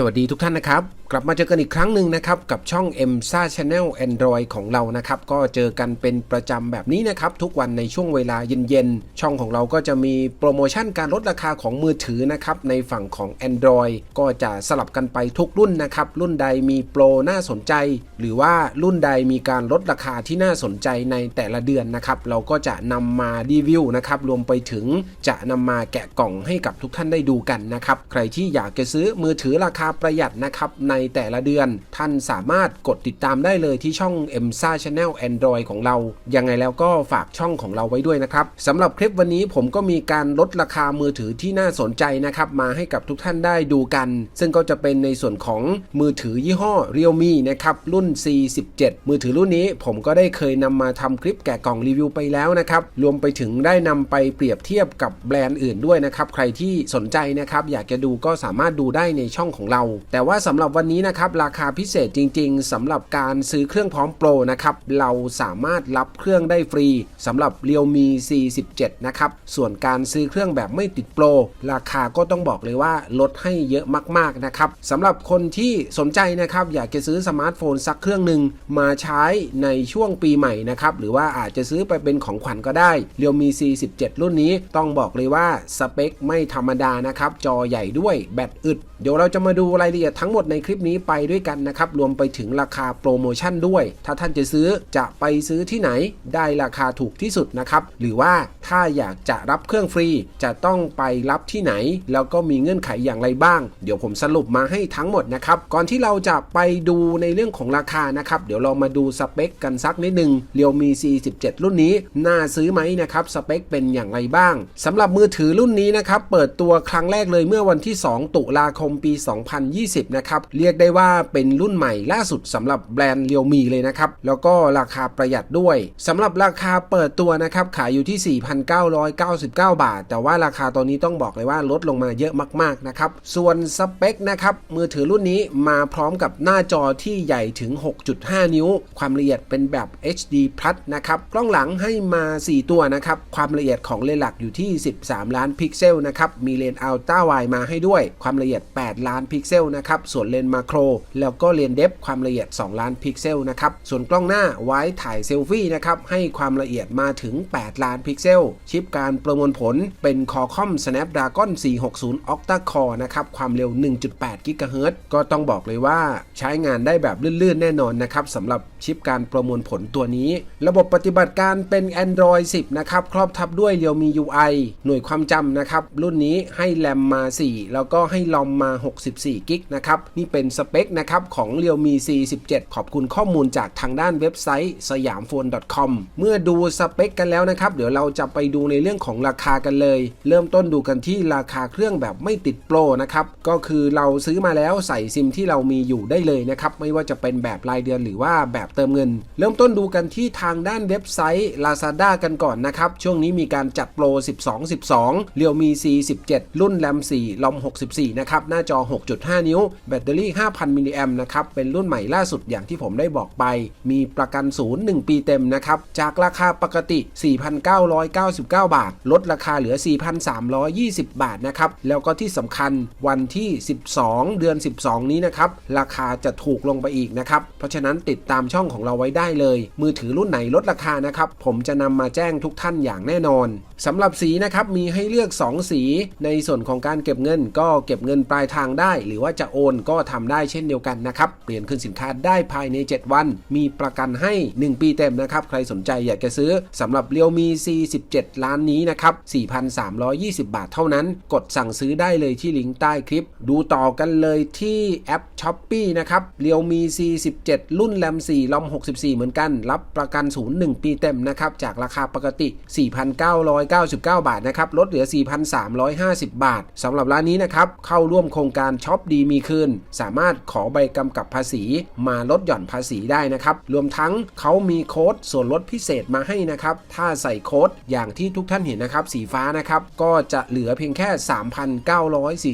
สวัสดีทุกท่านนะครับ กลับมาเจอกันอีกครั้งหนึ่งนะครับ กับช่อง m s a Channel Android ของเรานะครับ ก็เจอกันเป็นประจำแบบนี้นะครับ ทุกวันในช่วงเวลาเย็นๆ ช่องของเราก็จะมีโปรโมชั่นการลดราคาของมือถือนะครับ ในฝั่งของ Android ก็จะสลับกันไปทุกรุ่นนะครับ รุ่นใดมีโปรน่าสนใจ หรือว่ารุ่นใดมีการลดราคาที่น่าสนใจในแต่ละเดือนนะครับเราก็จะนำมารีวิวนะครับรวมไปถึงจะนำมาแกะกล่องให้กับทุกท่านได้ดูกันนะครับใครที่อยากจะซื้อมือถือราคาประหยัดนะครับในแต่ละเดือน ท่านสามารถกดติดตามได้เลยที่ช่อง m s a Channel Android ของเรา ยังไงแล้วก็ฝากช่องของเราไว้ด้วยนะครับสำหรับคลิปวันนี้ผมก็มีการลดราคามือถือที่น่าสนใจนะครับมาให้กับทุกท่านได้ดูกัน ซึ่งก็จะเป็นในส่วนของมือถือยี่ห้อ Realme นะครับรุ่น C17 มือถือรุ่นนี้ผมก็ได้เคยนำมาทำคลิปแกะกล่องรีวิวไปแล้วนะครับรวมไปถึงได้นำไปเปรียบเทียบกับแบรนด์อื่นด้วยนะครับใครที่สนใจนะครับอยากจะดูก็สามารถดูได้ในช่องของเราแต่ว่าสำหรับวันนี้นะครับราคาพิเศษจริง ๆสำหรับการซื้อเครื่องพร้อมโปรนะครับเราสามารถรับเครื่องได้ฟรีสำหรับ Realme C17 นะครับส่วนการซื้อเครื่องแบบไม่ติดโปรราคาก็ต้องบอกเลยว่าลดให้เยอะมากๆนะครับสำหรับคนที่สนใจนะครับอยากจะซื้อสมาร์ทโฟนสักเครื่องหนึ่งมาใช้ในช่วงปีใหม่นะครับหรือว่าอาจจะซื้อไปเป็นของขวัญก็ได้ Realme C17 รุ่นนี้ต้องบอกเลยว่าสเปคไม่ธรรมดานะครับจอใหญ่ด้วยแบตอึดเดี๋ยวเราจะมาดูรายละเอียดทั้งหมดในคลิปนี้ไปด้วยกันนะครับ รวมไปถึงราคาโปรโมชั่นด้วย ถ้าท่านจะซื้อจะไปซื้อที่ไหนได้ราคาถูกที่สุดนะครับ หรือว่าถ้าอยากจะรับเครื่องฟรี จะต้องไปรับที่ไหน แล้วก็มีเงื่อนไขอย่างไรบ้าง เดี๋ยวผมสรุปมาให้ทั้งหมดนะครับ ก่อนที่เราจะไปดูในเรื่องของราคานะครับ เดี๋ยวเรามาดูสเปคกันสักนิดหนึ่ง Realme C17 รุ่นนี้ น่าซื้อไหมนะครับ สเปคเป็นอย่างไรบ้างสำหรับมือถือรุ่นนี้นะครับ เปิดตัวครั้งแรกเลยเมื่อวันที่ 2 ตุลาคมปี2020 นะครับ เรียกได้ว่าเป็นรุ่นใหม่ล่าสุดสำหรับแบรนด์ Realme เลยนะครับ แล้วก็ราคาประหยัดด้วยสำหรับราคาเปิดตัวนะครับ ขายอยู่ที่ 4,999 บาท แต่ว่าราคาตัวนี้ต้องบอกเลยว่าลดลงมาเยอะมากๆนะครับ ส่วนสเปคนะครับ มือถือรุ่นนี้มาพร้อมกับหน้าจอที่ใหญ่ถึง 6.5 นิ้ว ความละเอียดเป็นแบบ HD Plus นะครับ กล้องหลังให้มา 4 ตัวนะครับ ความละเอียดของเลนส์หลักอยู่ที่ 13 ล้านพิกเซลนะครับ มีเลนส์อัลตร้าไวมาให้ด้วย ความละเอียด 8 ล้านพิกเซลนะครับส่วนเลนส์มาโคร แล้วก็เลนส์เดฟความละเอียด 2 ล้านพิกเซลนะครับส่วนกล้องหน้าไว้ถ่ายเซลฟี่นะครับให้ความละเอียดมาถึง 8 ล้านพิกเซล ชิปการประมวลผลเป็น Qualcomm Snapdragon 460 Octa Core นะครับความเร็ว 1.8 GHz ก็ต้องบอกเลยว่าใช้งานได้แบบลื่นๆ แน่นอนนะครับสำหรับชิปการประมวลผลตัวนี้ ระบบปฏิบัติการเป็น Android 10 นะครับ ครอบทับด้วย Realme UI หน่วยความจำนะครับ รุ่นนี้ให้แรมมา 4 แล้วก็ให้ลอมมา 64 กิกนะครับ นี่เป็นสเปคนะครับของ Realme C17 ขอบคุณข้อมูลจากทางด้านเว็บไซต์สยามโฟน .com เมื่อดูสเปคกันแล้วนะครับ เดี๋ยวเราจะไปดูในเรื่องของราคากันเลย เริ่มต้นดูกันที่ราคาเครื่องแบบไม่ติดโปรนะครับ ก็คือเราซื้อมาแล้วใส่ซิมที่เรามีอยู่ได้เลยนะครับ ไม่ว่าจะเป็นแบบรายเดือนหรือว่าแบบเติมเงิน เริ่มต้นดูกันที่ทางด้านเว็บไซต์ Lazada กันก่อนนะครับ ช่วงนี้มีการจัดโปร 12 12 Realme C17 รุ่นแรม4ลอม64 นะครับ หน้าจอ 6.5 นิ้ว แบตเตอรี่ 5,000 มิลลิแอมนะครับ เป็นรุ่นใหม่ล่าสุดอย่างที่ผมได้บอกไป มีประกันศูนย์1ปีเต็มนะครับ จากราคาปกติ 4,999 บาท ลดราคาเหลือ 4,320 บาทนะครับ แล้วก็ที่สำคัญวันที่ 12 เดือน 12 นี้นะครับ ราคาจะถูกลงไปอีกนะครับ เพราะฉะนั้นติดตามช่องของเราไว้ได้เลย มือถือรุ่นไหนลดราคานะครับ ผมจะนำมาแจ้งทุกท่านอย่างแน่นอนสำหรับสีนะครับมีให้เลือก 2 สี ในส่วนของการเก็บเงิน ก็เก็บเงินปลายทางได้ หรือว่าจะโอนก็ทำได้เช่นเดียวกันนะครับเปลี่ยนคืนสินค้าได้ภายใน 7 วัน มีประกันให้ 1 ปีเต็มนะครับใครสนใจอยากจะซื้อสำหรับ Realme C17 ล้านนี้นะครับ 4,320 บาทเท่านั้น กดสั่งซื้อได้เลยที่ลิงก์ใต้คลิป ดูต่อกันเลยที่แอป s h อ p e e นะครับ Realme C17 รุ่นแรม4ลอม 64 เหมือนกัน รับประกันศูนย์1ปีเต็มนะครับ จากราคาปกติ 4,999 บาทนะครับ ลดเหลือ 4,350 บาทสำหรับร้านนี้นะครับ เข้าร่วมโครงการช็อปดีมีคืน สามารถขอใบกำกับภาษี มาลดหย่อนภาษีได้นะครับ รวมทั้งเขามีโค้ดส่วนลดพิเศษมาให้นะครับ ถ้าใส่โค้ดอย่างที่ทุกท่านเห็นนะครับ สีฟ้านะครับ ก็จะเหลือเพียงแค่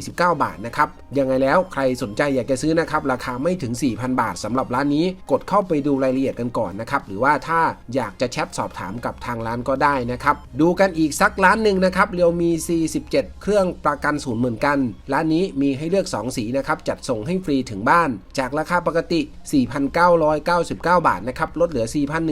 3,949 บาทนะครับ ยังไงแล้วใครสนใจอยากจะซื้อนะครับ ราคาไม่ถึง 4,000 บาทสำหรับร้านนี้ กดเข้าไปดูรายละเอียดกันก่อนนะครับ หรือว่าถ้าอยากจะแชทสอบถามกับทางร้านก็ได้นะครับ ดูกันอีกสักร้านหนึ่งนะครับ เรียวมี 47 เครื่องประกันศูนย์เหมือนกัน ร้านนี้มีให้เลือก 2 สีนะครับ จัดส่งให้ฟรีถึงบ้าน จากราคาปกติ 4,999 บาทนะครับ ลดเหลือ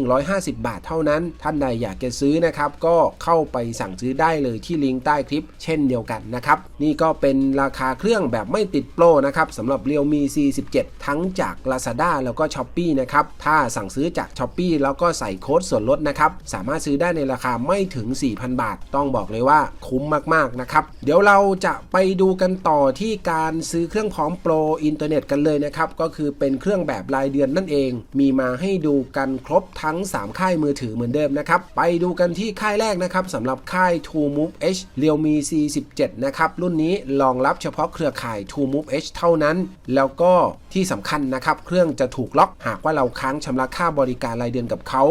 4,150 บาทเท่านั้น ท่านใดอยากจะซื้อนะครับ ก็เข้าไปสั่งซื้อได้เลยที่ลิงก์ใต้คลิป เช่นเดียวกันนะครับ นี่ก็เป็นราคาเครื่องแบบไม่ติดโปรนะครับสำหรับ Realme C17 ทั้งจาก Lazada แล้วก็ s h อ p e e นะครับถ้าสั่งซื้อจาก s h อ p e e แล้วก็ใส่โค้ดส่วนลดนะครับ สามารถซื้อได้ในราคาไม่ถึง 4,000 บาท ต้องบอกเลยว่าคุ้มมาก ๆ นะครับ เดี๋ยวเราจะไปดูกันต่อที่การซื้อเครื่องพร้อมโปรอินเทอร์เน็ตกันเลยนะครับ ก็คือเป็นเครื่องแบบรายเดือนนั่นเอง มีมาให้ดูกันครบทั้ง 3 ค่ายมือถือเหมือนเดิมนะครับ ไปดูกันที่ค่ายแรกนะครับสำหรับค่าย True Move H Realme C17 นะครับ รุ่นนี้รองรับเฉพาะเครือข่าย True Move H เท่านั้น แล้วก็ที่สำคัญนะครับ เครื่องจะถูกล็อกหากว่าเราค้างชำระค่าบริการรายเดือนกับเขา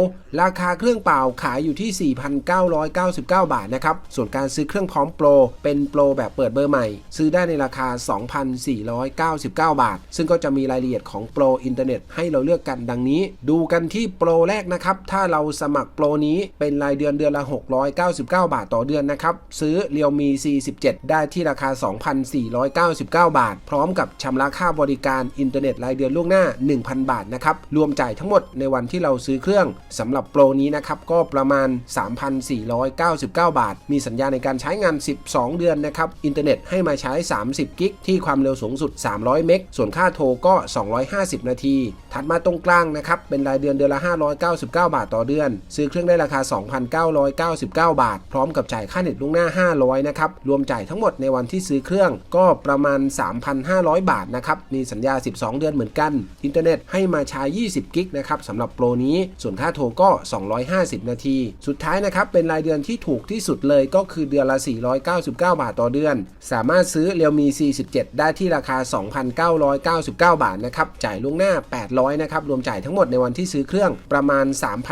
ราคาเครื่องเปล่าขายอยู่ที่ 4,999 บาทนะครับ ส่วนการซื้อเครื่องพร้อมโปร เป็นโปรแบบเปิดเบอร์ใหม่ ซื้อได้ในราคา 2,499 บาท ซึ่งก็จะมีรายละเอียดของโปรอินเทอร์เน็ตให้เราเลือกกันดังนี้ ดูกันที่โปรแรกนะครับ ถ้าเราสมัครโปรนี้เป็นรายเดือนเดือนละ 699 บาทต่อเดือนนะครับ ซื้อ Realme C17 ได้ที่ราคา 2,499 บาท พร้อมกับชำระค่าบริการอินเทอร์เน็ตรายเดือนล่วงหน้า 1,000 บาทนะครับ รวมจ่ายทั้งหมดในวันที่เราซื้อเครื่องสำหรับโปรนี้นะครับก็ประมาณ 3,499 บาท มีสัญญาในการใช้งาน 12 เดือนนะครับ อินเทอร์เน็ตให้มาใช้ 30 กิกที่ความเร็วสูงสุด 300 เมก ส่วนค่าโทรก็ 250 นาทีถัดมาตรงกลางนะครับ เป็นรายเดือนเดือนละ 599 บาทต่อเดือน ซื้อเครื่องได้ราคา 2,999 บาท พร้อมกับจ่ายค่าเน็ตล่วงหน้า 500 นะครับ รวมจ่ายทั้งหมดในวันที่ซื้อเครื่องก็ประมาณ 3,500 บาทนะครับ มีสัญญา 12 เดือนเหมือนกัน อินเทอร์เน็ตให้มาใช้ 20 กิกนะครับสำหรับโปรนี้ ส่วนค่าโทรก็ 250 นาที สุดท้ายนะครับ เป็นรายเดือนที่ถูกที่สุดเลยก็คือเดือนละ 499 บาทต่อเดือน สามารถซื้อ Realme C17 ได้ที่ราคา 2,999 บาทนะครับ จ่ายล่วงหน้า 800นะครับ รวมจ่ายทั้งหมดในวันที่ซื้อเครื่องประมาณ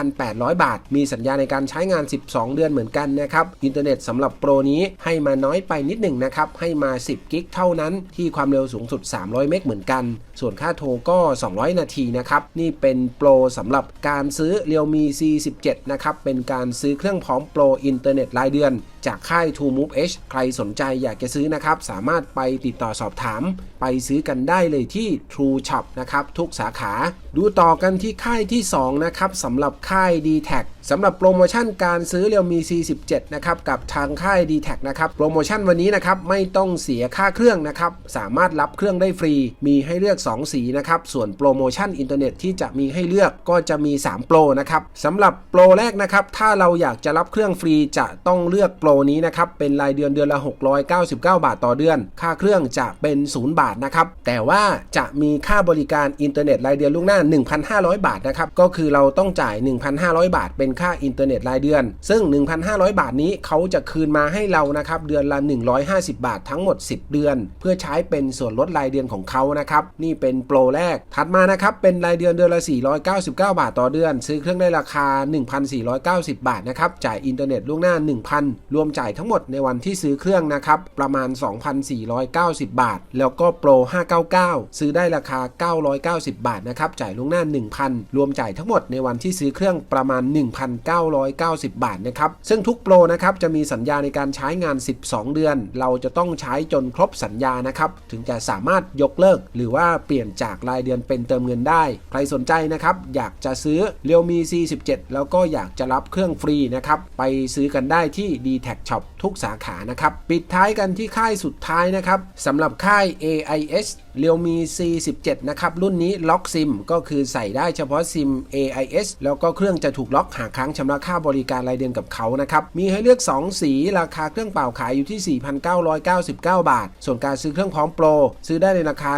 3,800 บาท มีสัญญาในการใช้งาน 12 เดือนเหมือนกันนะครับ อินเทอร์เน็ตสำหรับโปรนี้ให้มาน้อยไปนิดหนึ่งนะครับ ให้มา 10 กิกเท่านั้น ที่ความเร็วสูงสุด 300 เมกเหมือนกัน ส่วนค่าโทรก็ 200 นาทีนะครับ นี่เป็นโปรสำหรับการซื้อ Realme C17 นะครับ เป็นการซื้อเครื่องพร้อมโปรอินเทอร์เน็ตรายเดือนจากค่าย True Move H ใครสนใจอยากจะซื้อนะครับ สามารถไปติดต่อสอบถาม ไปซื้อกันได้เลยที่ True Shop นะครับ ทุกสาขา ดูต่อกันที่ค่ายที่ 2 นะครับสำหรับค่าย d t แทสำหรับโปรโมชั่นการซื้อ Realme C17 นะครับ กับทางค่าย d t แทนะครับ โปรโมชั่นวันนี้นะครับ ไม่ต้องเสียค่าเครื่องนะครับ สามารถรับเครื่องได้ฟรี มีให้เลือก 2 สีนะครับ ส่วนโปรโมชั่นอินเทอร์เน็ตที่จะมีให้เลือกก็จะมี 3 โปรนะครับสำหรับโปรแรกนะครับ ถ้าเราอยากจะรับเครื่องฟรีจะต้องเลือกโปรนี้นะครับเป็นรายเดือนเดือนละ 699 บาทต่อเดือน ค่าเครื่องจะเป็น 0 บาทนะครับแต่ว่าจะมีค่าบริการอินเทอร์เน็ตรายเดือนล่วงหน้า 1,500 บาทนะครับก็คือเราต้องจ่าย 1,500 บาท เป็นค่าอินเทอร์เน็ตรายเดือน ซึ่ง 1,500 บาทนี้เขาจะคืนมาให้เรานะครับเดือนละ 150 บาททั้งหมด 10 เดือน เพื่อใช้เป็นส่วนลดรายเดือนของเขานะครับนี่เป็นโปรแรกถัดมานะครับเป็นรายเดือนเดือนละ 499 บาทต่อเดือน ซื้อเครื่องได้ราคา 1,490 บาาทนะครับจ่ายอินเทอร์เน็ตล่วงหน้า 1,000รวมจ่ายทั้งหมดในวันที่ซื้อเครื่องนะครับ ประมาณ 2,490 บาท แล้วก็โปร 599 ซื้อได้ราคา 990 บาทนะครับ จ่ายล่วงหน้า 1,000 รวมจ่ายทั้งหมดในวันที่ซื้อเครื่องประมาณ 1,990 บาทนะครับ ซึ่งทุกโปรนะครับจะมีสัญญาในการใช้งาน 12 เดือน เราจะต้องใช้จนครบสัญญานะครับ ถึงจะสามารถยกเลิก หรือว่าเปลี่ยนจากรายเดือนเป็นเติมเงินได้ ใครสนใจนะครับ อยากจะซื้อ Realme C17 แล้วก็อยากจะรับเครื่องฟรีนะครับ ไปซื้อกันได้ที่ d t a c Shop ทุกสาขานะครับ ปิดท้ายกันที่ค่ายสุดท้ายนะครับสำหรับค่าย AIS Realme C17 นะครับ รุ่นนี้ล็อกซิมก็คือใส่ได้เฉพาะซิม AIS แล้วก็เครื่องจะถูกล็อกหากค้างชำระค่าบริการรายเดือนกับเขานะครับ มีให้เลือก 2 สี ราคาเครื่องเปล่าขายอยู่ที่ 4,999 บาท ส่วนการซื้อเครื่องพร้อมโปร ซื้อได้ในราคา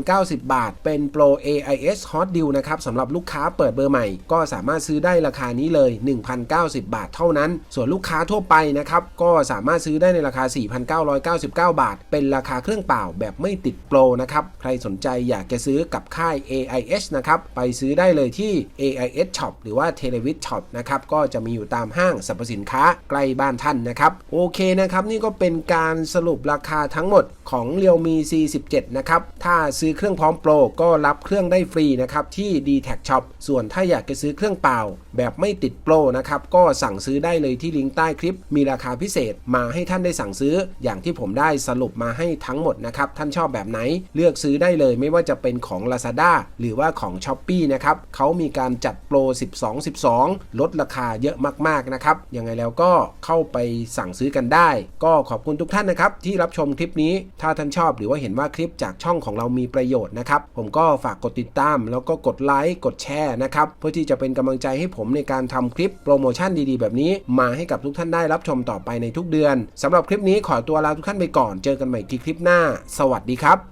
1,090 บาท เป็นโปร AIS Hot Deal นะครับสำหรับลูกค้าเปิดเบอร์ใหม่ ก็สามารถซื้อได้ราคานี้เลย 1,090 บาทเท่านั้น ส่วนลูกค้าทั่วไปนะครับนะครับ ก็สามารถซื้อได้ในราคา 4,999 บาท เป็นราคาเครื่องเปล่าแบบไม่ติดโปรนะครับ ใครสนใจอยากจะซื้อกับค่าย AIS นะครับ ไปซื้อได้เลยที่ AIS Shop หรือว่า t e l e v i s Shop นะครับ ก็จะมีอยู่ตามห้างสรรพสินค้าใกล้บ้านท่านนะครับ โอเคนะครับ นี่ก็เป็นการสรุปราคาทั้งหมดของ Realme C17 นะครับ ถ้าซื้อเครื่องพร้อมโปรก็รับเครื่องได้ฟรีนะครับที่ d t a c Shop ส่วนถ้าอยากจะซื้อเครื่องเปล่า แบบไม่ติดโปรนะครับ ก็สั่งซื้อได้เลยที่ลิงก์ใต้คลิป มีราคาพิเศษมาให้ท่านได้สั่งซื้อ อย่างที่ผมได้สรุปมาให้ทั้งหมดนะครับ ท่านชอบแบบไหน เลือกซื้อได้เลยไม่ว่าจะเป็นของ Lazada หรือว่าของ s h อ p e e นะครับเขามีการจัดโปร 12 12 ลดราคาเยอะมากๆนะครับยังไงแล้วก็เข้าไปสั่งซื้อกันได้ ก็ขอบคุณทุกท่านนะครับ ที่รับชมคลิปนี้ ถ้าท่านชอบหรือว่าเห็นว่าคลิปจากช่องของเรามีประโยชน์นะครับ ผมก็ฝากกดติดตาม แล้วก็กดไลค์กดแชร์นะครับเพื่อที่จะเป็นกำลังใจให้ผมในการทำคลิปโปรโมชั่นดีๆ แบบนี้มาให้กับทุกท่านได้รับชมต่อต่อไปในทุกเดือนสำหรับคลิปนี้ขอตัวลาทุกท่านไปก่อน เจอกันใหม่ที่คลิปหน้า สวัสดีครับ